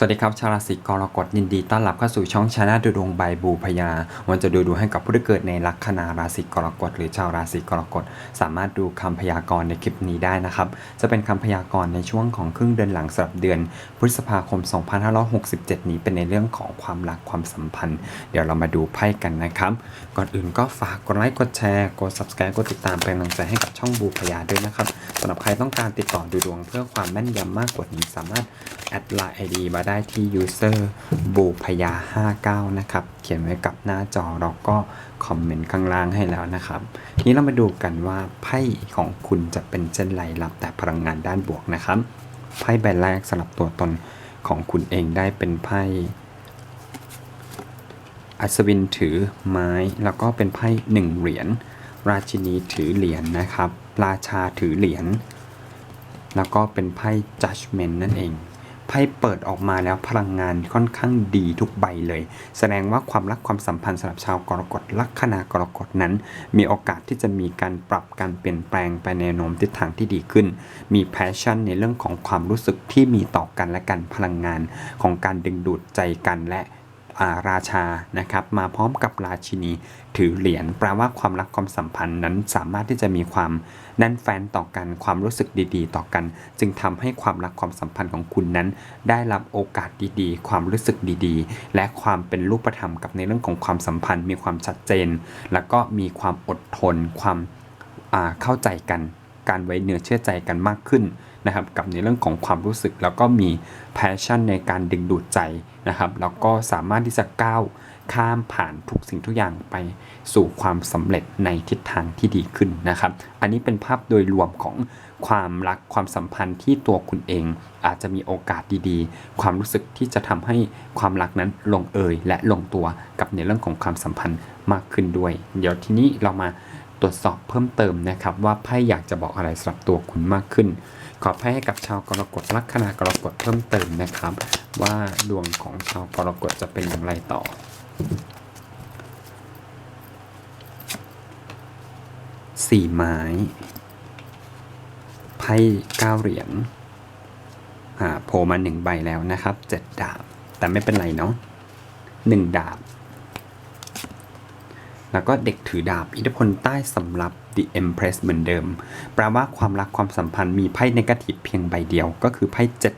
สวัสดีครับ ชาวราศีกรกฎยินดีต้อนรับเข้าสู่ช่องชาแนลดูดวงใบบูพยาวันจะดูดวงให้กับผู้ที่เกิดในลัคนาราศีกรกฎหรือชาวราศีกรกฎสามารถดูคำพยากรณ์ในคลิปนี้ได้นะครับ จะเป็นคำพยากรณ์ในช่วงของครึ่งเดือนหลังสำหรับเดือนพฤษภาคม 2567 นี้เป็นในเรื่องของความรักความสัมพันธ์ เดี๋ยวเรามาดูไพ่กันนะครับ ก่อนอื่นก็ฝากกดไลค์กดแชร์กด subscribe กดติดตามเป็นกำลังใจให้กับช่องบูพยาด้วยนะครับสำหรับใครต้องการติดต่อดูดวงเพื่อความแม่นยำมากกว่านี้สามารถแอดไลน์ ID มาได้ที่ user บูพยา 59 นะครับ เขียนไว้กับหน้าจอเราก็คอมเมนต์ข้างล่างให้แล้วนะครับทีนี้เรามาดูกันว่าไพ่ของคุณจะเป็นเช่นไรรับแต่พลังงานด้านบวกนะครับ ไพ่ใบแรกสำหรับตัวตนของคุณเองได้เป็นไพ่อัศวินถือไม้แล้วก็เป็นไพ่หนึ่งเหรียญราชินีถือเหรียญนะครับ ราชาถือเหรียญแล้วก็เป็นไพ่ judgment นั่นเอง ไพ่เปิดออกมาแล้วพลังงานค่อนข้างดีทุกใบเลย แสดงว่าความรักความสัมพันธ์สำหรับชาวกรกฎลัคนากรกฎนั้น มีโอกาสที่จะมีการปรับการเปลี่ยนแปลงไปในแนวโน้มทิศทางที่ดีขึ้น มีแพชชั่นในเรื่องของความรู้สึกที่มีต่อกันและกันพลังงานของการดึงดูดใจกันและ ราชานะครับมาพร้อมกับราชินีถือเหรียญแปลว่าความรักความสัมพันธ์นั้นสามารถที่จะมีความแน่นแฟนต่อกันความรู้สึกดีๆ ต่อกัน จึงทำให้ความรักความสัมพันธ์ของคุณนั้น ได้รับโอกาสดีๆ ความรู้สึกดีๆ และความเป็นรูปธรรมกับในเรื่องของความสัมพันธ์ มีความชัดเจน แล้วก็มีความอดทนความเข้าใจกัน การไว้เนื้อเชื่อใจกันมากขึ้น นะครับกับในเรื่องของความรู้สึก แล้วก็มีแพชชั่นในการดึงดูดใจนะครับแล้วก็สามารถที่จะก้าวข้ามผ่านทุกสิ่งทุกอย่างไปสู่ความสำเร็จในทิศทางที่ดีขึ้นนะครับ อันนี้เป็นภาพโดยรวมของความรักความสัมพันธ์ที่ตัวคุณเอง อาจจะมีโอกาสดีๆ ความรู้สึกที่จะทำให้ความรักนั้นลงเอยและลงตัวกับในเรื่องของความสัมพันธ์มากขึ้นด้วย เดี๋ยวทีนี้เรามาตรวจสอบเพิ่มเติมนะครับ ว่าไพ่อยากจะบอกอะไรสำหรับตัวคุณมากขึ้น ขอไพ่ให้กับชาวกรกฎลัคนากรกฎเพิ่มเติมนะครับ ว่าดวงของชาวกรกฎจะเป็นอย่างไรต่อสี่ไม้ไพ่เก้าเหรียญโผล่มาหนึ่งใบแล้วนะครับเจ็ดดาบ แต่ไม่เป็นไรเนาะหนึ่งดาบ แล้วก็เด็กถือดาบอิทธิพลใต้สำรับ The Empress เหมือนเดิม แปลว่าความรักความสัมพันธ์มีไพ่ในกระถิบเพียงใบเดียวก็คือไพ่เจ็ด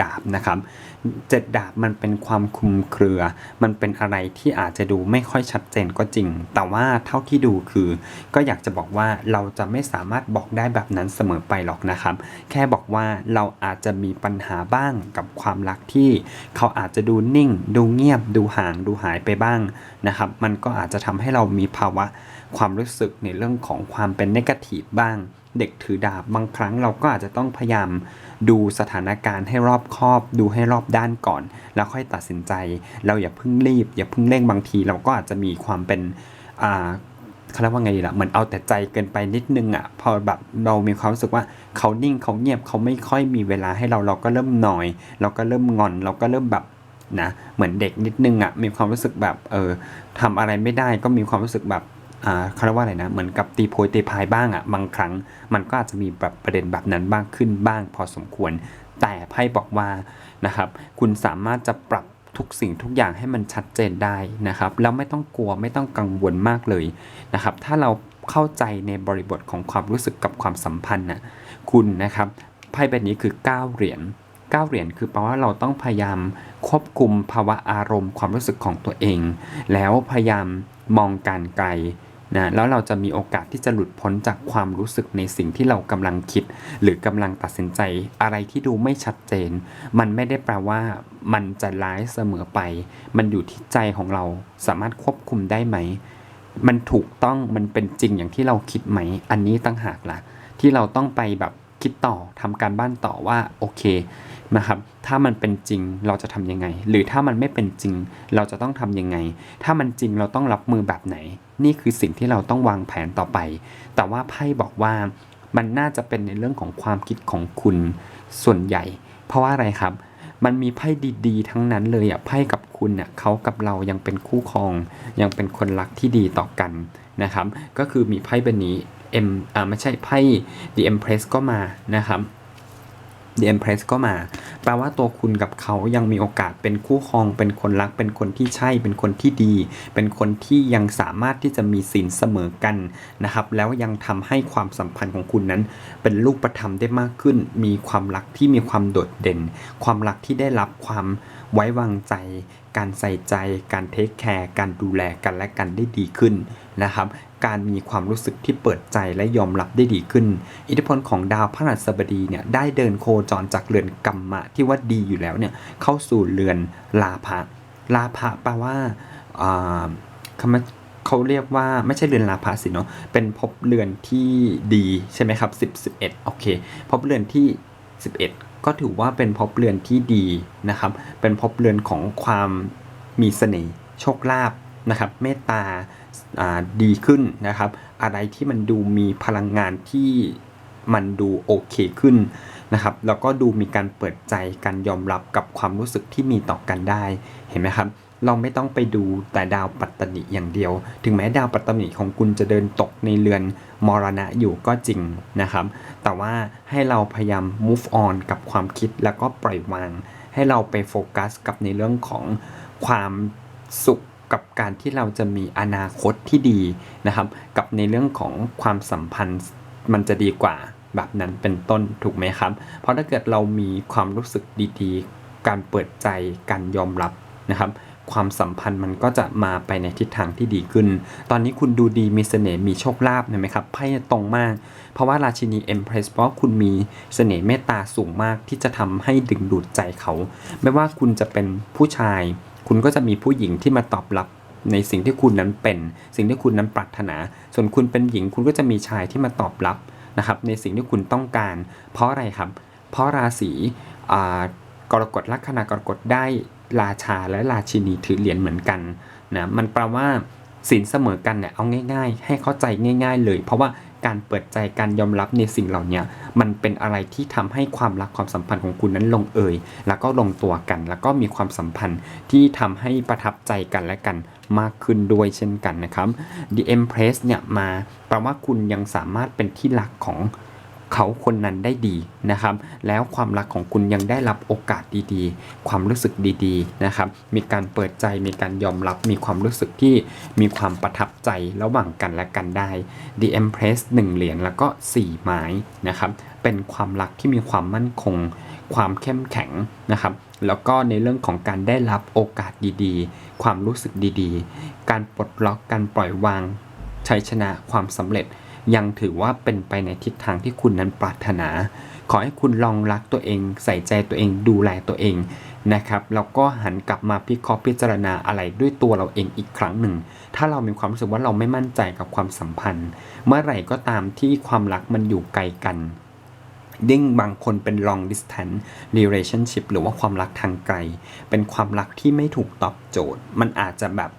ดาบนะครับเจ็ดดาบมันเป็นความคลุมเครือ มันเป็นอะไรที่อาจจะดูไม่ค่อยชัดเจนก็จริง แต่ว่าเท่าที่ดูคือ ก็อยากจะบอกว่าเราจะไม่สามารถบอกได้แบบนั้นเสมอไปหรอกนะครับ แค่บอกว่าเราอาจจะมีปัญหาบ้างกับความรักที่เขาอาจจะดูนิ่ง ดูเงียบ ดูห่าง ดูหายไปบ้างนะครับ มันก็อาจจะทำให้เรามีภาวะความรู้สึกในเรื่องของความเป็นนกาทีฟบ้าง เด็กถือดาบบางครั้งเราก็อาจจะต้องพยายามดูสถานการณ์ให้รอบคอบ ดูให้รอบด้านก่อน แล้วค่อยตัดสินใจ เราอย่าเพิ่งรีบ อย่าเพิ่งเร่งบางที เราก็อาจจะมีความเป็นอ่าเขาเรียกว่าไงดีล่ะเหมือนเอาแต่ใจเกินไปนิดนึงอะพอแบบเรามีความรู้สึกว่าเขานิ่งเขาเงียบเขาไม่ค่อยมีเวลาให้เราเราก็เริ่มหน่อย เราก็เริ่มงอน เราก็เริ่มแบบนะเหมือนเด็กนิดนึงอะมีความรู้สึกแบบเออทำอะไรไม่ได้ก็มีความรู้สึกแบบ เขาเรียกว่าอะไรนะ เหมือนกับตีโพยตีพายบ้างอะ่ะ บางครั้งมันก็อาจจะมีแบบประเด็นแบบนั้นบ้างขึ้นบ้างพอสมควร แต่ไพ่บอกว่านะครับ คุณสามารถจะปรับทุกสิ่งทุกอย่างให้มันชัดเจนได้นะครับ แล้วไม่ต้องกลัวไม่ต้องกังวลมากเลยนะครับ ถ้าเราเข้าใจในบริบทของความรู้สึกกับความสัมพันธ์น่ะ คุณนะครับไพ่ใบนี้คือ 9 เหรียญ9เหรียญคือแปลว่าเราต้องพยายามควบคุมภาวะอารมณ์ความรู้สึกของตัวเอง แล้วพยายามมองการไกล นะแล้วเราจะมีโอกาสที่จะหลุดพ้นจากความรู้สึกในสิ่งที่เรากำลังคิด หรือกำลังตัดสินใจอะไรที่ดูไม่ชัดเจน มันไม่ได้แปลว่ามันจะร้ายเสมอไป มันอยู่ที่ใจของเราสามารถควบคุมได้ไหม มันถูกต้องมันเป็นจริงอย่างที่เราคิดไหม อันนี้ตั้งหากละ่ะที่เราต้องไปแบบคิดต่อทำการบ้านต่อว่าโอเค นะครับ ถ้ามันเป็นจริงเราจะทำยังไง หรือถ้ามันไม่เป็นจริงเราจะต้องทำยังไง ถ้ามันจริงเราต้องรับมือแบบไหน นี่คือสิ่งที่เราต้องวางแผนต่อไป แต่ว่าไพ่บอกว่ามันน่าจะเป็นในเรื่องของความคิดของคุณส่วนใหญ่ เพราะว่าอะไรครับ มันมีไพ่ดีๆ ทั้งนั้นเลยอะไพ่กับคุณเนี่ยเขากับเรายังเป็นคู่ครอง ยังเป็นคนรักที่ดีต่อกันนะครับ ก็คือมีไพ่ใบนี้ M อ่าไม่ใช่ไพ่ The Empress ก็มานะครับ The Empress ก็มา แปลว่าตัวคุณกับเขายังมีโอกาสเป็นคู่ครอง เป็นคนรัก เป็นคนที่ใช่ เป็นคนที่ดี เป็นคนที่ยังสามารถที่จะมีศีลเสมอกันนะครับ แล้วยังทำให้ความสัมพันธ์ของคุณนั้น เป็นลูกปธรรมได้มากขึ้น มีความรักที่มีความโดดเด่น ความรักที่ได้รับความไว้วางใจ การใส่ใจ การเทคแคร์การดูแลกันและกันได้ดีขึ้นนะครับ การมีความรู้สึกที่เปิดใจและยอมรับได้ดีขึ้น อิทธิพลของดาวพฤหัสบดีเนี่ยได้เดินโคจรจากเรือนกรรมะที่ว่าดีอยู่แล้วเนี่ยเข้าสู่เรือนลาภะลาภะแปลว่าคำเขาเรียกว่าไม่ใช่เรือนลาภะสิเนาะเป็นภพเรือนที่ดีใช่ไหมครับ10 11โอเคภพเรือนที่ 11 ก็ถือว่าเป็นภพเรือนที่ดีนะครับ เป็นภพเรือนของความมีเสน่ห์โชคลาภนะครับเมตตาดีขึ้นนะครับ อะไรที่มันดูมีพลังงานที่มันดูโอเคขึ้นนะครับ แล้วก็ดูมีการเปิดใจการยอมรับกับความรู้สึกที่มีต่อกันได้เห็นไหมครับ เราไม่ต้องไปดูแต่ดาวปัตตนิอย่างเดียว ถึงแม้ดาวปัตตนิของคุณจะเดินตกในเรือนมรณะอยู่ก็จริงนะครับ แต่ว่าให้เราพยายาม move on กับความคิดแล้วก็ปล่อยวาง ให้เราไปโฟกัสกับในเรื่องของความสุขกับการที่เราจะมีอนาคตที่ดีนะครับ กับในเรื่องของความสัมพันธ์มันจะดีกว่าแบบนั้นเป็นต้นถูกไหมครับ เพราะถ้าเกิดเรามีความรู้สึกดีๆ การเปิดใจการยอมรับนะครับ ความสัมพันธ์มันก็จะมาไปในทิศทางที่ดีขึ้น ตอนนี้คุณดูดีมีเสน่ห์มีโชคลาภเห็นไหมครับไพ่ตรงมาก เพราะว่าราชินีเอ็มเพรสเพราะคุณมีเสน่ห์เมตตาสูงมากที่จะทำให้ดึงดูดใจเขา ไม่ว่าคุณจะเป็นผู้ชาย คุณก็จะมีผู้หญิงที่มาตอบรับในสิ่งที่คุณนั้นเป็น สิ่งที่คุณนั้นปรารถนา ส่วนคุณเป็นหญิงคุณก็จะมีชายที่มาตอบรับนะครับในสิ่งที่คุณต้องการ เพราะอะไรครับ เพราะราศีกรกฎลัคนากรกฎได้ ราชาและราชินีถือเหรียญเหมือนกันนะมันแปลว่าสินเสมอกันเนี่ยเอาง่าย ๆ ให้เข้าใจง่าย ๆ เลย เพราะว่าการเปิดใจการยอมรับในสิ่งเหล่านี้มันเป็นอะไรที่ทำให้ความรักความสัมพันธ์ของคุณนั้นลงเอย แล้วก็ลงตัวกัน แล้วก็มีความสัมพันธ์ที่ทำให้ประทับใจกันและกันมากขึ้นด้วยเช่นกันนะครับ The Empress เนี่ยมาแปลว่าคุณยังสามารถเป็นที่รักของ เขาคนนั้นได้ดีนะครับ แล้วความรักของคุณยังได้รับโอกาสดีๆ ความรู้สึกดีๆนะครับ มีการเปิดใจมีการยอมรับมีความรู้สึกที่มีความประทับใจระหว่างกันและกันได้ The Empress 1 เหรียญแล้วก็ 4 ไม้นะครับเป็นความรักที่มีความมั่นคง ความเข้มแข็งนะครับ แล้วก็ในเรื่องของการได้รับโอกาสดีๆ ความรู้สึกดีๆ การปลดล็อกการปล่อยวางชัยชนะความสำเร็จ ยังถือว่าเป็นไปในทิศทางที่คุณนั้นปรารถนา ขอให้คุณลองรักตัวเอง ใส่ใจตัวเองดูแลตัวเองนะครับแล้วก็หันกลับมาพิเคราะห์พิจารณาอะไรด้วยตัวเราเองอีกครั้งหนึ่ง ถ้าเรามีความรู้สึกว่าเราไม่มั่นใจกับความสัมพันธ์ เมื่อไหร่ก็ตามที่ความรักมันอยู่ไกลกันยิ่งบางคนเป็น long distance relationship หรือว่าความรักทางไกล เป็นความรักที่ไม่ถูกตอบโจทย์ มันอาจจะแบบ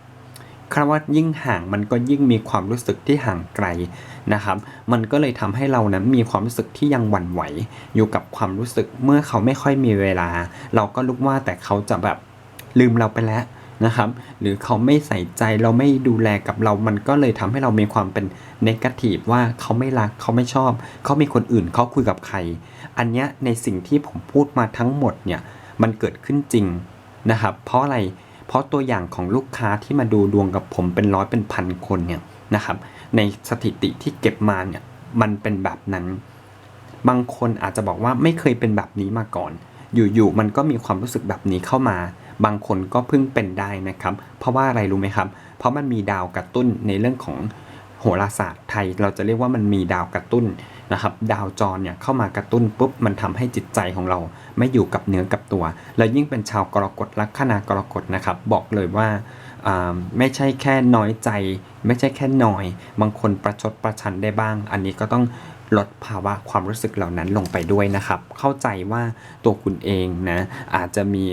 คำว่ายิ่งห่างมันก็ยิ่งมีความรู้สึกที่ห่างไกลนะครับ มันก็เลยทำให้เรานั้นมีความรู้สึกที่ยังหวั่นไหว อยู่กับความรู้สึกเมื่อเขาไม่ค่อยมีเวลา เราก็ลุกว่าแต่เขาจะแบบลืมเราไปแล้วนะครับ หรือเขาไม่ใส่ใจเราไม่ดูแลกับเรา มันก็เลยทำให้เรามีความเป็นเนกาทีฟว่าเขาไม่รักเขาไม่ชอบ เขามีคนอื่นเขาคุยกับใคร อันเนี้ยในสิ่งที่ผมพูดมาทั้งหมดเนี่ยมันเกิดขึ้นจริงนะครับ เพราะอะไร เพราะตัวอย่างของลูกค้าที่มาดูดวงกับผมเป็นร้อยเป็นพันคนเนี่ยนะครับ ในสถิติที่เก็บมาเนี่ยมันเป็นแบบนั้น บางคนอาจจะบอกว่าไม่เคยเป็นแบบนี้มาก่อน อยู่ๆมันก็มีความรู้สึกแบบนี้เข้ามา บางคนก็เพิ่งเป็นได้นะครับ เพราะว่าอะไรรู้ไหมครับ เพราะมันมีดาวกระตุ้นในเรื่องของโหราศาสตร์ไทย เราจะเรียกว่ามันมีดาวกระตุ้น นะครับดาวจรเนี่ยเข้ามากระตุ้นปุ๊บมันทำให้จิตใจของเราไม่อยู่กับเนื้อกับตัว แล้วยิ่งเป็นชาวกรกฎลัคนากรกฎนะครับ บอกเลยว่าไม่ใช่แค่น้อยใจ ไม่ใช่แค่หน่อย บางคนประชดประชันได้บ้าง อันนี้ก็ต้องลดภาวะความรู้สึกเหล่านั้นลงไปด้วยนะครับ เข้าใจว่าตัวคุณเองนะอาจจะมี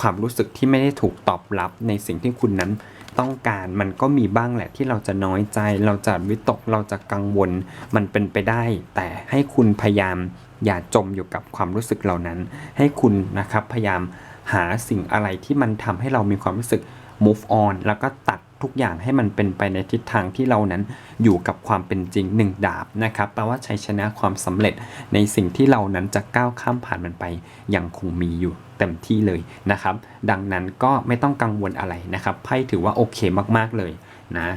ความรู้สึกที่ไม่ได้ถูกตอบรับในสิ่งที่คุณนั้น ต้องการ มันก็มีบ้างแหละที่เราจะน้อยใจ เราจะวิตกเราจะกังวล มันเป็นไปได้ แต่ให้คุณพยายามอย่าจมอยู่กับความรู้สึกเหล่านั้น ให้คุณนะครับพยายามหาสิ่งอะไรที่มันทำให้เรามีความรู้สึก move on แล้วก็ตัด ทุกอย่างให้มันเป็นไปในทิศทางที่เรานั้นอยู่กับความเป็นจริงหนึ่งดาบนะครับแปลว่าชัยชนะความสำเร็จในสิ่งที่เรานั้นจะก้าวข้ามผ่านมันไปยังคงมีอยู่เต็มที่เลยนะครับ ดังนั้นก็ไม่ต้องกังวลอะไรนะครับไพ่ถือว่าโอเคมากๆเลยนะ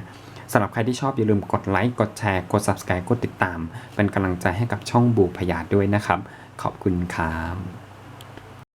สำหรับใครที่ชอบอย่าลืมกดไลค์กดแชร์กด subscribe กดติดตาม เป็นกำลังใจให้กับช่องบูพยาด้วยนะครับ ขอบคุณครับ